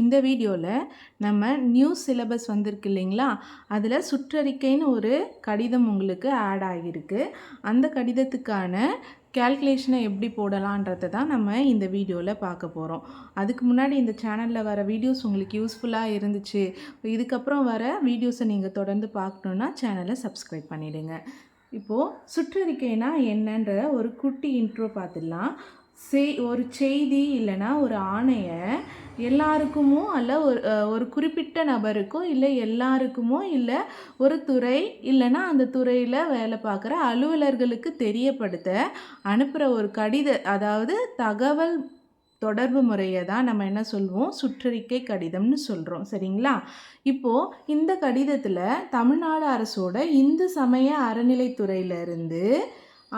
இந்த வீடியோவில் நம்ம நியூ சிலபஸ் வந்திருக்கு இல்லைங்களா? அதில் சுற்றறிக்கைன்னு ஒரு கடிதம் உங்களுக்கு ஆட் ஆகியிருக்கு. அந்த கடிதத்துக்கான கேல்குலேஷனை எப்படி போடலான்றதை தான் நம்ம இந்த வீடியோவில் பார்க்க போகிறோம் அதுக்கு முன்னாடி இந்த சேனலில் வர வீடியோஸ் உங்களுக்கு யூஸ்ஃபுல்லாக இருந்துச்சு. இதுக்கப்புறம் வர வீடியோஸை நீங்கள் தொடர்ந்து பார்க்கணுன்னா சேனலை சப்ஸ்கிரைப் பண்ணிவிடுங்க இப்போது சுற்றறிக்கைனா என்னன்ற ஒரு குட்டி இன்ட்ரோ பார்த்துடலாம். செய் ஒரு செய்தி இல்லைன்னா ஒரு ஆணையை எல்லாருக்குமோ அல்ல ஒரு ஒரு குறிப்பிட்ட நபருக்கும் இல்லை எல்லாருக்குமோ இல்லை ஒரு துறை இல்லைன்னா அந்த துறையில் வேலை பார்க்குற அலுவலர்களுக்கு தெரியப்படுத்த அனுப்புகிற ஒரு கடித அதாவது தகவல் தொடர்பு முறையை தான் நம்ம என்ன சொல்லுவோம் சுற்றறிக்கை கடிதம்னு சொல்கிறோம் சரிங்களா? இப்போது இந்த கடிதத்தில் தமிழ்நாடு அரசோட இந்து சமய அறநிலைத்துறையிலிருந்து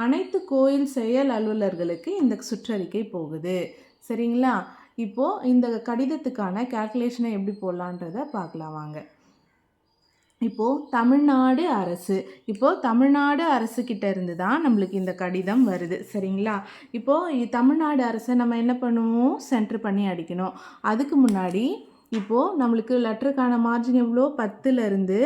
அனைத்து கோயில் செயல் அலுவலர்களுக்கு இந்த சுற்றறிக்கை போகுது. சரிங்களா? இப்போது இந்த கடிதத்துக்கான கேல்குலேஷனை எப்படி போடலான்றத பார்க்கலாம் வாங்க. இப்போது தமிழ்நாடு அரசு. இப்போது தமிழ்நாடு அரசு கிட்ட இருந்து தான் நம்மளுக்கு இந்த கடிதம் வருது. சரிங்களா? இப்போது தமிழ்நாடு அரசை நம்ம என்ன பண்ணுவோம்? சென்ட்ரு பண்ணி அடிக்கணும். அதுக்கு முன்னாடி இப்போது நம்மளுக்கு லெட்டருக்கான மார்ஜின் எவ்வளோ? பத்துலேருந்து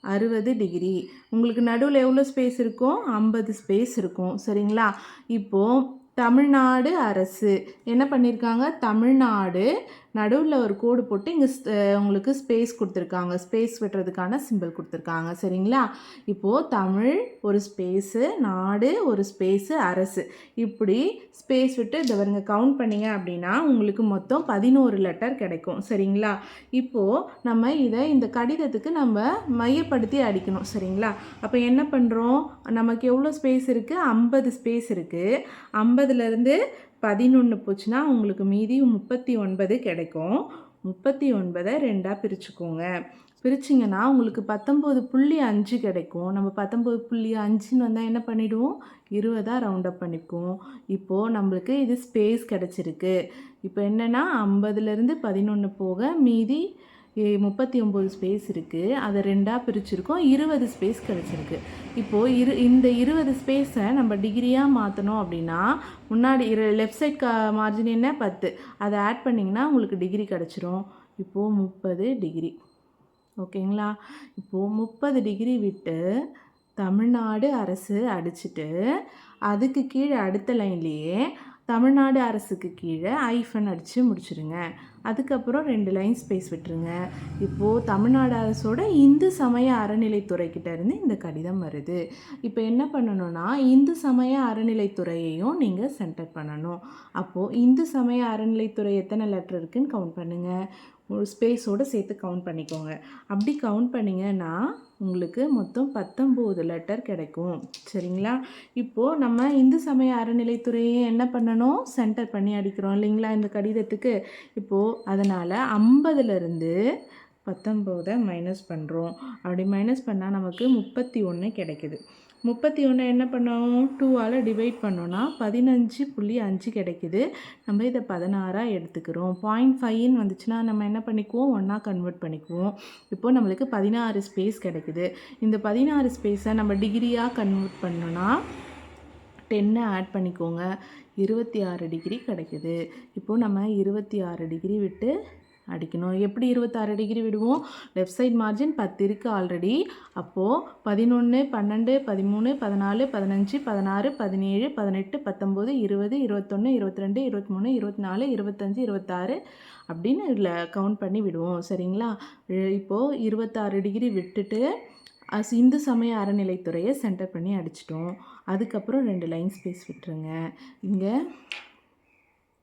அறுபது டிகிரி உங்களுக்கு நடுவில் எவ்வளோ ஸ்பேஸ் இருக்கும் ஐம்பது ஸ்பேஸ் இருக்கும். சரிங்களா? இப்போது தமிழ்நாடு அரசு என்ன பண்ணியிருக்காங்க தமிழ்நாடு நடுவில் ஒரு கோடு போட்டு இங்கே உங்களுக்கு ஸ்பேஸ் கொடுத்துருக்காங்க. ஸ்பேஸ் விட்டுறதுக்கான சிம்பிள் கொடுத்துருக்காங்க. சரிங்களா? இப்போது தமிழ் ஒரு ஸ்பேஸு நாடு ஒரு ஸ்பேஸு அரசு. இப்படி ஸ்பேஸ் விட்டு இதை வருங்க கவுண்ட் பண்ணிங்க அப்படின்னா உங்களுக்கு மொத்தம் பதினோரு லெட்டர் கிடைக்கும். சரிங்களா? இப்போது நம்ம இதை இந்த கடிதத்துக்கு நம்ம மையப்படுத்தி அடிக்கணும். சரிங்களா? அப்போ என்ன பண்ணுறோம் நமக்கு எவ்வளோ ஸ்பேஸ் இருக்குது ஐம்பது ஸ்பேஸ் இருக்குது ஐம்பதுலேருந்து பதினொன்று போச்சுன்னா உங்களுக்கு மீதி முப்பத்தி ஒன்பது கிடைக்கும். முப்பத்தி ஒன்பதை ரெண்டாக பிரிச்சுக்கோங்க. பிரிச்சிங்கன்னா உங்களுக்கு பத்தொம்போது புள்ளி அஞ்சு கிடைக்கும். நம்ம பத்தொம்போது புள்ளி அஞ்சுன்னு வந்தால் என்ன பண்ணிவிடுவோம் இருபதாக ரவுண்டப் பண்ணிக்குவோம் இப்போது நம்மளுக்கு இது ஸ்பேஸ் கிடச்சிருக்கு. இப்போ என்னென்னா ஐம்பதுலேருந்து பதினொன்று போக மீதி முப்பத்தி ஒம்பது ஸ்பேஸ் இருக்குது அதை ரெண்டாக பிரிச்சிருக்கோம். இருபது ஸ்பேஸ் கிடச்சிருக்கு. இப்போது இரு இந்த இருபது ஸ்பேஸை நம்ம டிகிரியாக மாற்றணும் அப்படின்னா முன்னாடி இரு லெஃப்ட் சைட் க மார்ஜின் என்ன? பத்து. அதை ஆட் பண்ணிங்கன்னா உங்களுக்கு டிகிரி கிடச்சிரும். இப்போது முப்பது டிகிரி ஓகேங்களா? இப்போது முப்பது டிகிரி விட்டு தமிழ்நாடு அரசு அடிச்சிட்டு அதுக்கு கீழே அடுத்த லைன்லேயே தமிழ்நாடு அரசுக்கு கீழே ஐஃபன் அடித்து முடிச்சுருங்க. அதுக்கப்புறம் ரெண்டு லைன் ஸ்பேஸ் விட்டுருங்க. இப்போது தமிழ்நாடு அரசோட இந்து சமய அறநிலைத்துறைக்கிட்ட இருந்து இந்த கடிதம் வருது. இப்போ என்ன பண்ணணும்னா இந்து சமய அறநிலைத்துறையையும் நீங்கள் சென்டர் பண்ணணும். அப்போது இந்து சமய அறநிலைத்துறை எத்தனை லெட்டர் இருக்குன்னு கவுண்ட் பண்ணுங்கள் ஒரு ஸ்பேஸோடு சேர்த்து கவுண்ட் பண்ணிக்கோங்க. அப்படி கவுண்ட் பண்ணிங்கன்னா உங்களுக்கு மொத்தம் பத்தொம்போது லெட்டர் கிடைக்கும். சரிங்களா? இப்போது நம்ம இந்து சமய அறநிலைத்துறையை என்ன பண்ணணும்? சென்டர் பண்ணி அடிக்கிறோம் இல்லைங்களா இந்த கடிதத்துக்கு? இப்போது அதனால் ஐம்பதுலேருந்து பத்தொம்போதை மைனஸ் பண்ணுறோம் அப்படி மைனஸ் பண்ணால் நமக்கு முப்பத்தி ஒன்று கிடைக்குது. முப்பத்தி ஒன்று என்ன பண்ணோம்? டூவால் டிவைட் பண்ணோன்னா பதினஞ்சு புள்ளி அஞ்சு கிடைக்குது. நம்ம இதை பதினாறாக எடுத்துக்கிறோம். பாயிண்ட் ஃபைவ்னு வந்துச்சுன்னா நம்ம என்ன பண்ணிக்குவோம்? ஒன்றா கன்வெர்ட் பண்ணிக்குவோம். இப்போது நம்மளுக்கு பதினாறு ஸ்பேஸ் கிடைக்குது. இந்த பதினாறு ஸ்பேஸை நம்ம டிகிரியாக கன்வெர்ட் பண்ணோன்னா டென்னை ஆட் பண்ணிக்கோங்க. இருபத்தி ஆறு டிகிரி கிடைக்குது. இப்போது நம்ம இருபத்தி ஆறு டிகிரி விட்டு அடிக்கணும். எப்படி இருபத்தாறு டிகிரி விடுவோம்? லெஃப்ட் சைட் மார்ஜின் பத்து இருக்குது ஆல்ரெடி அப்போது பதினொன்று பன்னெண்டு பதிமூணு பதினாலு பதினஞ்சு பதினாறு பதினேழு பதினெட்டு பத்தொம்போது இருபது இருபத்தொன்று இருபத்தி ரெண்டு இருபத்தி மூணு இருபத்தி நாலு இருபத்தஞ்சி இருபத்தாறு அப்படின்னு இதில் கவுண்ட் பண்ணி விடுவோம். சரிங்களா? இப்போது இருபத்தாறு டிகிரி விட்டுட்டு அஸ் இந்து சமய அறநிலைத்துறையை சென்டர் பண்ணி அடிச்சிட்டோம். அதுக்கப்புறம் ரெண்டு லைன் ஸ்பேஸ் விட்டுருங்க. இங்கே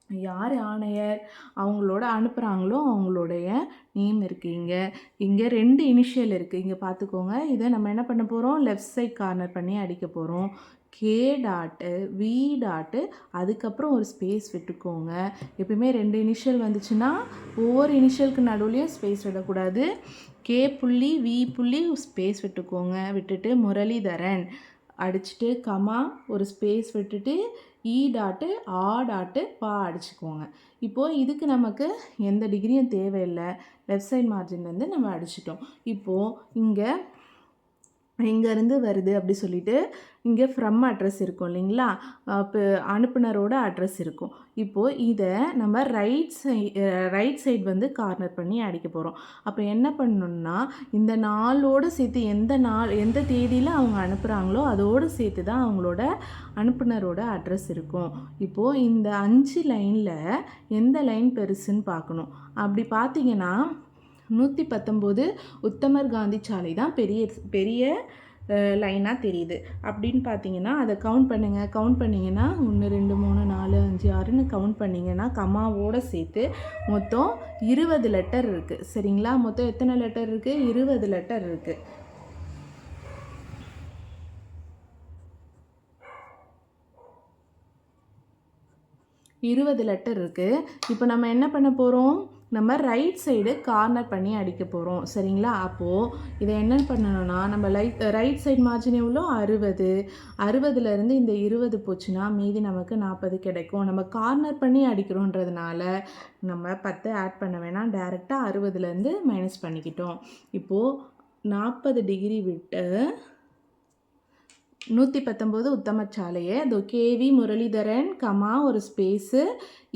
யார் ஆணையர்? அவங்களோட அனுப்புகிறாங்களோ அவங்களுடைய நேம் இருக்குது இங்கே. இங்கே ரெண்டு இனிஷியல் இருக்குது இங்கே பார்த்துக்கோங்க இதை நம்ம என்ன பண்ண போகிறோம் லெஃப்ட் சைட் கார்னர் பண்ணி அடிக்க போகிறோம் கே டாட்டு வி டாட்டு அதுக்கப்புறம் ஒரு ஸ்பேஸ் விட்டுக்கோங்க. எப்பயுமே ரெண்டு இனிஷியல் வந்துச்சுன்னா ஒவ்வொரு இனிஷியலுக்கு நடுவுலையும் ஸ்பேஸ் விடக்கூடாது. கே புள்ளி வி புள்ளி ஸ்பேஸ் விட்டுக்கோங்க. விட்டுட்டு முரளிதரன். அடிச்சுட்டு கமா ஒரு ஸ்பேஸ் விட்டுட்டு e E dot A dot பா அடிச்சுக்கோங்க இப்போது இதுக்கு நமக்கு எந்த டிகிரியும் தேவையில்லை. லெஃப்ட் சைட் மார்ஜின்லேருந்து நம்ம அடிச்சிட்டோம். இப்போது இங்கே எங்கேருந்து வருது அப்படி சொல்லிட்டு இங்கே ஃப்ரம் அட்ரஸ் இருக்கும் இல்லைங்களா? இப்போ அனுப்புனரோட அட்ரஸ் இருக்கும். இப்போது இதை நம்ம ரைட் சை ரைட் சைடு வந்து கார்னர் பண்ணி அடிக்க போகிறோம் அப்போ என்ன பண்ணணும்னா இந்த நாளோடு சேர்த்து எந்த நாள் எந்த தேதியில் அவங்க அனுப்புகிறாங்களோ அதோடு சேர்த்து தான் அவங்களோட அனுப்புனரோட அட்ரஸ் இருக்கும். இப்போது இந்த அஞ்சு லைனில் எந்த லைன் பெருசுன்னு பார்க்கணும். அப்படி பார்த்தீங்கன்னா நூற்றி பத்தொம்போது உத்தமர் காந்தி சாலை தான் பெரிய பெரிய லைனாக தெரியுது. அப்படின்னு பார்த்தீங்கன்னா அதை கவுண்ட் பண்ணுங்கள் கவுண்ட் பண்ணிங்கன்னா ஒன்று ரெண்டு மூணு நாலு அஞ்சு ஆறுன்னு கவுண்ட் பண்ணிங்கன்னா கமாவோடு சேர்த்து மொத்தம் இருபது லெட்டர் இருக்குது சரிங்களா? மொத்தம் எத்தனை லெட்டர் இருக்குது இருபது லெட்டர் இருக்குது இருபது லெட்டர் இருக்குது இப்போ நம்ம என்ன பண்ண போகிறோம் நம்ம ரைட் சைடு கார்னர் பண்ணி அடிக்க போகிறோம் சரிங்களா? அப்போது இதை என்ன பண்ணணும்னா நம்ம லைட் ரைட் சைடு மார்ஜின் எவ்வளோ? அறுபது. அறுபதுலேருந்து இந்த இருபது போச்சுன்னா மீதி நமக்கு நாற்பது கிடைக்கும். நம்ம கார்னர் பண்ணி அடிக்கிறோன்றதுனால நம்ம பத்து ஆட் பண்ண வேணாம். டேரெக்டாக அறுபதுலேருந்து மைனஸ் பண்ணிக்கிட்டோம். இப்போது நாற்பது டிகிரி விட்டு நூற்றி பத்தொம்போது உத்தமச்சாலையை. அதோ கேவி முரளிதரன் கமா ஒரு ஸ்பேஸு.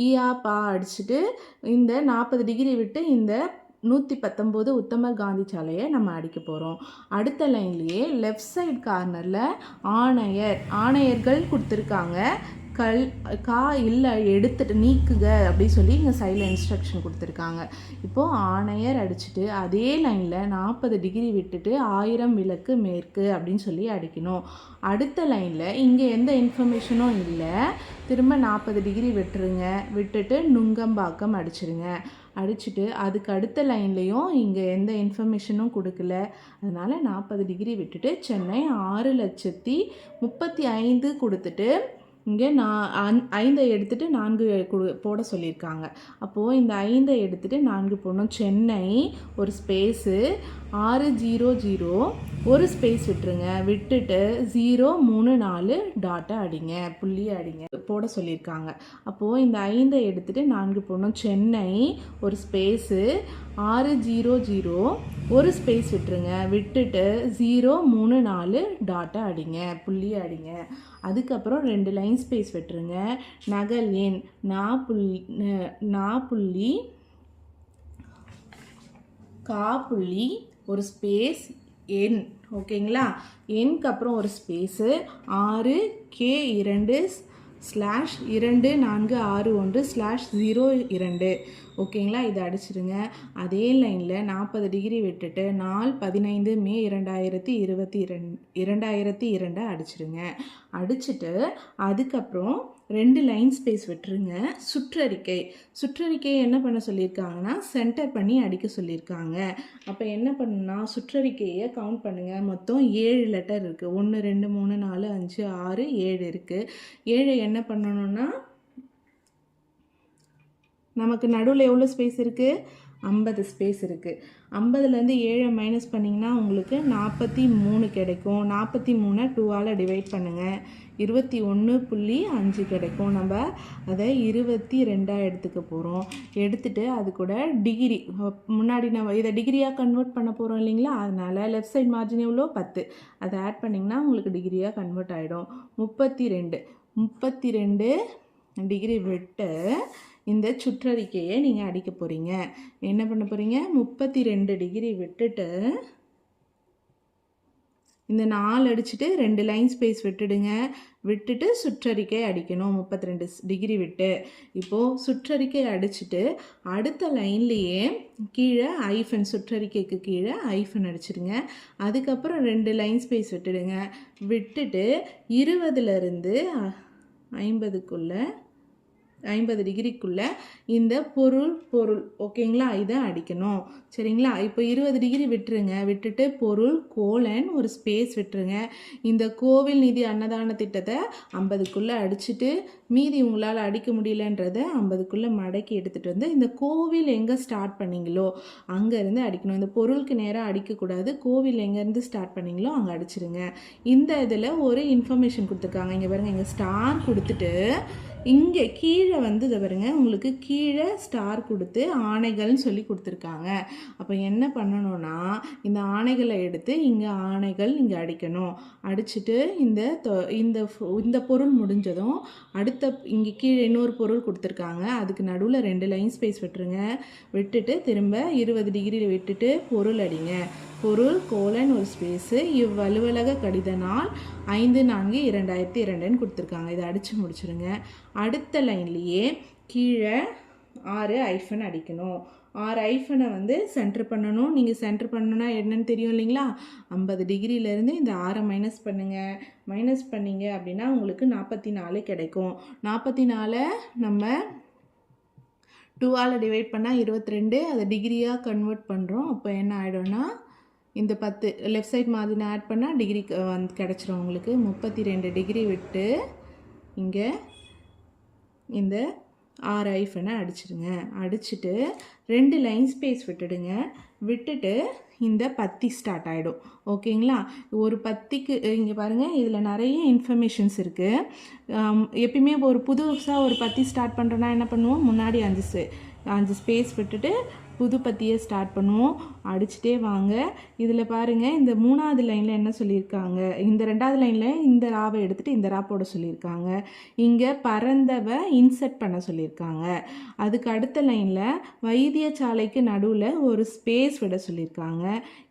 ஈயா பா அடிச்சுட்டு இந்த நாற்பது டிகிரி விட்டு இந்த நூற்றி பத்தொம்போது உத்தமர் காந்தி சாலையை நம்ம அடிக்க போகிறோம் அடுத்த லைன்லேயே லெஃப்ட் சைடு கார்னரில் ஆணையர் ஆணையர்கள் கொடுத்துருக்காங்க. கல் கா இல்லை எடுத்துட்டு நீக்குக அப்படின்னு சொல்லி இங்கே சைடில் இன்ஸ்ட்ரக்ஷன் கொடுத்துருக்காங்க. இப்போது ஆணையர் அடிச்சுட்டு அதே லைனில் நாற்பது டிகிரி விட்டுட்டு ஆயிரம் விளக்கு மேற்கு அப்படின்னு சொல்லி அடிக்கணும். அடுத்த லைனில் இங்கே எந்த இன்ஃபர்மேஷனும் இல்லை. திரும்ப நாற்பது டிகிரி விட்டுருங்க. விட்டுட்டு நுங்கம்பாக்கம் அடிச்சிருங்க. அடிச்சுட்டு அதுக்கு அடுத்த லைன்லேயும் இங்கே எந்த இன்ஃபர்மேஷனும் கொடுக்கல. அதனால் நாற்பது டிகிரி விட்டுட்டு சென்னை ஆறு லட்சத்தி முப்பத்தி ஐந்து கொடுத்துட்டு இங்கே நான் ஐந்தை எடுத்துகிட்டு நான்கு போட சொல்லியிருக்காங்க அப்போது இந்த ஐந்தை எடுத்துகிட்டு நான்கு போடணும். சென்னை ஒரு ஸ்பேஸு. ஆறு ஜீரோ ஜீரோ ஒரு ஸ்பேஸ் விட்டுருங்க. விட்டுட்டு ஜீரோ மூணு நாலு டாட்டை அடிங்க. புள்ளி அடிங்க. போட சொல்லியிருக்காங்க. அப்போது இந்த ஐந்தை எடுத்துகிட்டு நான்கு போடணும். சென்னை ஒரு ஸ்பேஸு ஆறு ஜீரோ ஜீரோ ஒரு ஸ்பேஸ் விட்டுருங்க. விட்டுட்டு ஜீரோ மூணு நாலு டாட்டை அடிங்க. புள்ளி அடிங்க. அதுக்கப்புறம் ரெண்டு லைன் ஸ்பேஸ் விட்டுருங்க. நகல் எண் நா புள்ளி நா புள்ளி கா புள்ளி ஒரு ஸ்பேஸ் எண் ஓகேங்களா என்க்கு அப்புறம் ஒரு ஸ்பேஸு ஆறு கே இரண்டு ஸ்லாஷ் இரண்டு நான்கு ஆறு ஒன்று ஸ்லாஷ் ஜீரோ இரண்டு. ஓகேங்களா? இதை அடிச்சிடுங்க அதே லைனில் நாற்பது டிகிரி விட்டுட்டு நாள் பதினைந்து மே இரண்டாயிரத்தி இருபத்தி இரண்டு இரண்டாயிரத்தி இரண்டை அடிச்சிடுங்க அடிச்சுட்டு அதுக்கப்புறம் ரெண்டு லைன் ஸ்பேஸ் விட்டுருங்க. சுற்றறிக்கை. சுற்றறிக்கை என்ன பண்ண சொல்லியிருக்காங்கன்னா சென்டர் பண்ணி அடிக்க சொல்லியிருக்காங்க. அப்போ என்ன பண்ணுன்னா சுற்றறிக்கையை கவுண்ட் பண்ணுங்கள் மொத்தம் ஏழு லெட்டர் இருக்குது ஒன்று ரெண்டு மூணு நாலு அஞ்சு ஆறு ஏழு இருக்குது ஏழை என்ன பண்ணணும்னா நமக்கு நடுவில் எவ்வளோ ஸ்பேஸ் இருக்குது ஐம்பது ஸ்பேஸ் இருக்குது ஐம்பதுலேருந்து ஏழை மைனஸ் பண்ணிங்கன்னா உங்களுக்கு நாற்பத்தி மூணு கிடைக்கும். நாற்பத்தி மூணை டூவால் டிவைட் பண்ணுங்கள் இருபத்தி ஒன்று புள்ளி அஞ்சு கிடைக்கும். நம்ம அதை இருபத்தி ரெண்டாக எடுத்துக்க போகிறோம் எடுத்துகிட்டு அது கூட டிகிரி முன்னாடி நம்ம இதை டிகிரியாக கன்வெர்ட் பண்ண போகிறோம் இல்லைங்களா? அதனால் லெஃப்ட் சைட் மார்ஜின் எவ்வளோ? பத்து. அதை ஆட் பண்ணிங்கன்னா உங்களுக்கு டிகிரியாக கன்வெர்ட் ஆகிடும் முப்பத்தி ரெண்டு. முப்பத்தி ரெண்டு டிகிரி விட்டு இந்த சுற்றறிக்கையை நீங்கள் அடிக்க போகிறீங்க என்ன பண்ண போகிறீங்க முப்பத்தி ரெண்டு டிகிரி விட்டுட்டு இந்த நாலு அடிச்சுட்டு ரெண்டு லைன் ஸ்பேஸ் விட்டுடுங்க. விட்டுட்டு சுற்றறிக்கை அடிக்கணும் முப்பத்தி ரெண்டு டிகிரி விட்டு. இப்போது சுற்றறிக்கை அடிச்சுட்டு அடுத்த லைன்லேயே கீழே ஐஃபன் சுற்றறிக்கைக்கு கீழே ஐஃபன் அடிச்சிடுங்க. அதுக்கப்புறம் ரெண்டு லைன் ஸ்பேஸ் விட்டுடுங்க. விட்டுட்டு இருபதுலேருந்து ஐம்பதுக்குள்ளே ஐம்பது டிகிரிக்குள்ளே இந்த பொருள் பொருள். ஓகேங்களா? இதை அடிக்கணும். சரிங்களா? இப்போ இருபது டிகிரி விட்டுருங்க. விட்டுட்டு பொருள் கோலன் ஒரு ஸ்பேஸ் விட்டுருங்க. இந்த கோவில் நிதி அன்னதான திட்டத்தை ஐம்பதுக்குள்ளே அடிச்சுட்டு மீதி உங்களால் அடிக்க முடியலன்றதை ஐம்பதுக்குள்ளே மடக்கி எடுத்துகிட்டு வந்து இந்த கோவில் எங்கே ஸ்டார்ட் பண்ணீங்களோ அங்கேருந்து அடிக்கணும். இந்த பொருளுக்கு நேராக அடிக்கக்கூடாது கோவில் எங்கேருந்து ஸ்டார்ட் பண்ணீங்களோ அங்கே அடிச்சிருங்க. இந்த இதில் ஒரு இன்ஃபர்மேஷன் கொடுத்துருக்காங்க. இங்கே பாருங்கள் இங்கே ஸ்டார் கொடுத்துட்டு இங்கே கீழே கீழே வந்து இதை பாருங்க. உங்களுக்கு கீழே ஸ்டார் கொடுத்து ஆணைகள்னு சொல்லி கொடுத்துருக்காங்க. அப்போ என்ன பண்ணணும்னா இந்த ஆணைகளை எடுத்து இங்கே ஆணைகள் இங்கே அடிக்கணும். அடிச்சுட்டு இந்த தொ- இந்த ஃபு- இந்த பொருள் முடிஞ்சதும் அடுத்த இங்கே கீழே இன்னொரு பொருள் கொடுத்துருக்காங்க. அதுக்கு நடுவில் ரெண்டு லைன் ஸ்பேஸ் விட்டுருங்க. விட்டுட்டு திரும்ப இருபது டிகிரியில் விட்டுட்டு பொருள் அடிங்க. பொருள் கோலன் ஒரு ஸ்பேஸு இவ்வலுவலக கடித நாள் ஐந்து நான்கு இரண்டாயிரத்தி இரண்டுன்னு கொடுத்துருக்காங்க. இதை அடித்து முடிச்சுருங்க. அடுத்த லைன்லேயே கீழே ஆறு ஐஃபன் அடிக்கணும். ஆறு ஐஃபனை வந்து சென்டர் பண்ணணும். நீங்கள் சென்டர் பண்ணணும்னா என்னன்னு தெரியும் இல்லைங்களா? ஐம்பது டிகிரியிலேருந்து இந்த ஆறை மைனஸ் பண்ணுங்கள் மைனஸ் பண்ணீங்க அப்படின்னா உங்களுக்கு நாற்பத்தி நாலு கிடைக்கும். நாற்பத்தி நாலை நம்ம டூவால் டிவைட் பண்ணால் இருபத்தி ரெண்டு. அதை டிகிரியாக கன்வெர்ட் பண்ணுறோம் அப்போ என்ன ஆகிடும்னா இந்த பத்து லெஃப்ட் சைட் மாதிரி ஆட் பண்ணால் டிகிரி வந்து கிடச்சிரும் உங்களுக்கு. முப்பத்தி ரெண்டு டிகிரி விட்டு இங்கே இந்த ஆறு ஐஃபனை அடிச்சிடுங்க. அடிச்சுட்டு ரெண்டு லைன் ஸ்பேஸ் விட்டுடுங்க. விட்டுட்டு இந்த பத்தி ஸ்டார்ட் ஆகிடும் ஓகேங்களா ஒரு பத்திக்கு இங்கே பாருங்கள் இதில் நிறைய இன்ஃபர்மேஷன்ஸ் இருக்குது எப்பயுமே ஒரு புதுசாக ஒரு பத்தி ஸ்டார்ட் பண்ணுறோன்னா என்ன பண்ணுவோம்? முன்னாடி அஞ்சு அஞ்சு ஸ்பேஸ் விட்டுட்டு புது பத்தியை ஸ்டார்ட் பண்ணுவோம். அடிச்சுட்டே வாங்க. இதில் பாருங்கள் இந்த மூணாவது லைனில் என்ன சொல்லியிருக்காங்க? இந்த ரெண்டாவது லைனில் இந்த ராவை எடுத்துகிட்டு இந்த ரா போட சொல்லியிருக்காங்க. இங்கே பறந்தவை இன்செர்ட் பண்ண சொல்லியிருக்காங்க. அதுக்கு அடுத்த லைனில் வைத்தியசாலைக்கு நடுவில் ஒரு ஸ்பேஸ் விட சொல்லியிருக்காங்க.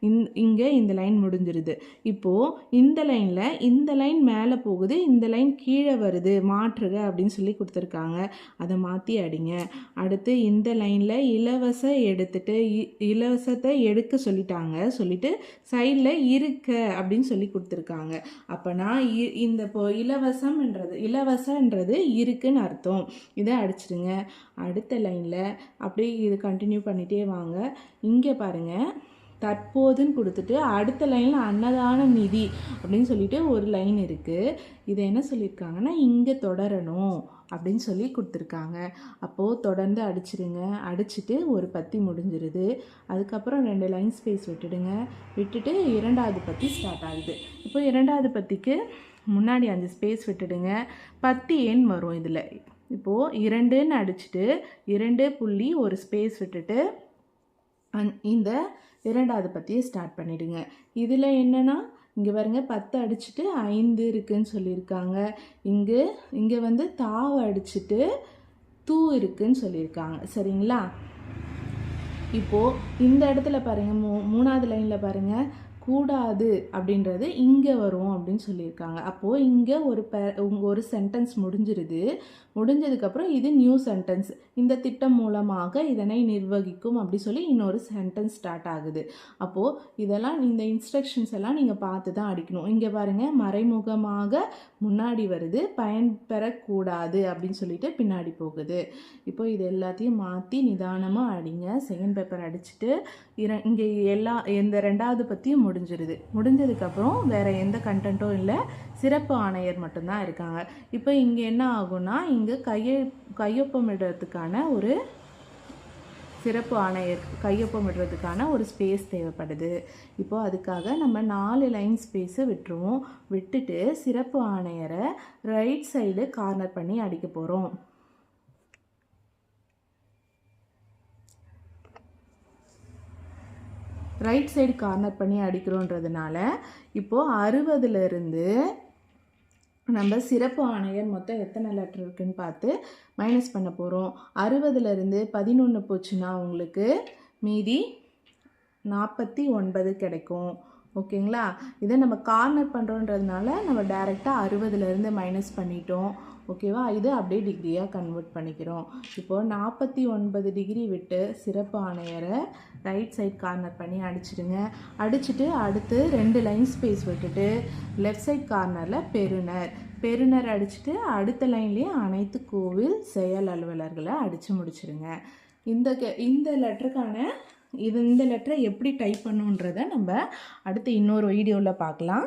இந் இங்கே இந்த லைன் முடிஞ்சிருது. இப்போது இந்த லைனில் இந்த லைன் மேலே போகுது இந்த லைன் கீழே வருது மாற்றுக அப்படின்னு சொல்லி கொடுத்துருக்காங்க. அதை மாற்றி அடிங்க. அடுத்து இந்த லைனில் இலவச எடுத்துட்டு இ- இலவசத்தை எடுக்க சொல்லிட்டாங்க. சொல்லிட்டு சைடில் இருக்க அப்படின்னு சொல்லி கொடுத்துருக்காங்க. அப்போனா இ- இந்த இப்போ இலவசம்ன்றது இலவசன்றது இருக்குன்னு அர்த்தம். இதை அடிச்சிடுங்க. அடுத்த லைனில் அப்படியே இது கண்டினியூ பண்ணிகிட்டே வாங்க. இங்கே பாருங்கள் தற்போதுன்னு கொடுத்துட்டு அடுத்த லைனில் அன்னதான நிதி அப்படின்னு சொல்லிட்டு ஒரு லைன் இருக்குது இதை என்ன சொல்லியிருக்காங்கன்னா இங்கே தொடரணும். அப்படின்னு சொல்லி கொடுத்துருக்காங்க. அப்போது தொடர்ந்து அடிச்சிடுங்க அடிச்சிட்டு ஒரு பத்தி முடிஞ்சிருது. அதுக்கப்புறம் ரெண்டு லைன் ஸ்பேஸ் விட்டுடுங்க. விட்டுட்டு இரண்டாவது பத்தி ஸ்டார்ட் ஆகுது. இப்போ இரண்டாவது பத்திக்கு முன்னாடி அஞ்சு ஸ்பேஸ் விட்டுடுங்க. பத்தி எண் வரும் இதில். இப்போது இரண்டுன்னு அடிச்சுட்டு இரண்டு புள்ளி ஒரு ஸ்பேஸ் விட்டுட்டு அந் இந்த இரண்டாவது பற்றியை ஸ்டார்ட் பண்ணிவிடுங்க இதில் என்னென்னா இங்கே பாருங்க பத்து அடிச்சுட்டு ஐந்து இருக்குன்னு சொல்லியிருக்காங்க. இங்கு இங்கே வந்து தாவை அடிச்சுட்டு தூ இருக்குன்னு சொல்லியிருக்காங்க. சரிங்களா? இப்போது இந்த இடத்துல பாருங்க மூ மூணாவது லைனில் பாருங்க. கூடாது அப்படின்றது இங்கே வரும் அப்படின்னு சொல்லியிருக்காங்க. அப்போது இங்கே ஒரு ப ஒரு சென்டென்ஸ் முடிஞ்சிருது. முடிஞ்சதுக்கப்புறம் இது நியூ சென்டென்ஸ் இந்த திட்டம் மூலமாக இதனை நிர்வகிக்கும் அப்படி சொல்லி இன்னொரு சென்டென்ஸ் ஸ்டார்ட் ஆகுது. அப்போது இதெல்லாம் இந்த இன்ஸ்ட்ரக்ஷன்ஸ் எல்லாம் நீங்கள் பார்த்து தான் அடிக்கணும். இங்கே பாருங்கள் மறைமுகமாக முன்னாடி வருது பயன் பெறக்கூடாது அப்படின்னு சொல்லிட்டு பின்னாடி போகுது. இப்போ இது எல்லாத்தையும் மாற்றி நிதானமாக அடிங்க. செகண்ட் பேப்பர் அடிச்சுட்டு இர இங்கே எல்லா இந்த ரெண்டாவது பற்றியும் முடி முடிஞ்சிருது. முடிஞ்சதுக்கப்புறம் வேறு எந்த கண்டென்ட்டும் இல்லை. சிறப்பு ஆணையர் மட்டும்தான் இருக்காங்க. இப்போ இங்கே என்ன ஆகும்னா இங்கே கையை கையொப்பமிடுறதுக்கான ஒரு சிறப்பு ஆணையர் கையொப்பமிடுறதுக்கான ஒரு ஸ்பேஸ் தேவைப்படுது. இப்போது அதுக்காக நம்ம நாலு லைன் ஸ்பேஸை விட்டுருவோம். விட்டுட்டு சிறப்பு ஆணையரை ரைட் சைடு கார்னர் பண்ணி அடிக்க போகிறோம் ரைட் சைடு கார்னர் பண்ணி அடிக்கிறோன்றதுனால இப்போது அறுபதுலேருந்து நம்ம சிறப்பு ஆணையர் மொத்தம் எத்தனை லெட்டர் இருக்குன்னு பார்த்து மைனஸ் பண்ண போகிறோம் அறுபதுலேருந்து பதினொன்று போச்சுன்னா உங்களுக்கு மீதி நாற்பத்தி ஒன்பது கிடைக்கும். ஓகேங்களா? இதை நம்ம கார்னர் பண்ணுறோன்றதுனால நம்ம டேரெக்டாக அறுபதுலேருந்து மைனஸ் பண்ணிட்டோம். ஓகேவா? இது அப்படியே டிகிரியாக கன்வெர்ட் பண்ணிக்கிறோம். இப்போது நாற்பத்தி ஒன்பது டிகிரி விட்டு சிறப்பு ஆணையரை ரைட் சைட் கார்னர் பண்ணி அடிச்சிடுங்க. அடிச்சுட்டு அடுத்து ரெண்டு லைன் ஸ்பேஸ் விட்டுட்டு லெஃப்ட் சைட் கார்னரில் பெருனர் பெருனர் அடிச்சுட்டு அடுத்த லைன்லேயே அனைத்து கோவில் செயல் அலுவலர்களை அடித்து முடிச்சிடுங்க இந்த இந்த லெட்டருக்கான இது இந்த லெட்டரை எப்படி டைப் பண்ணுன்றதை நம்ம அடுத்து இன்னொரு வீடியோவில் பார்க்கலாம்.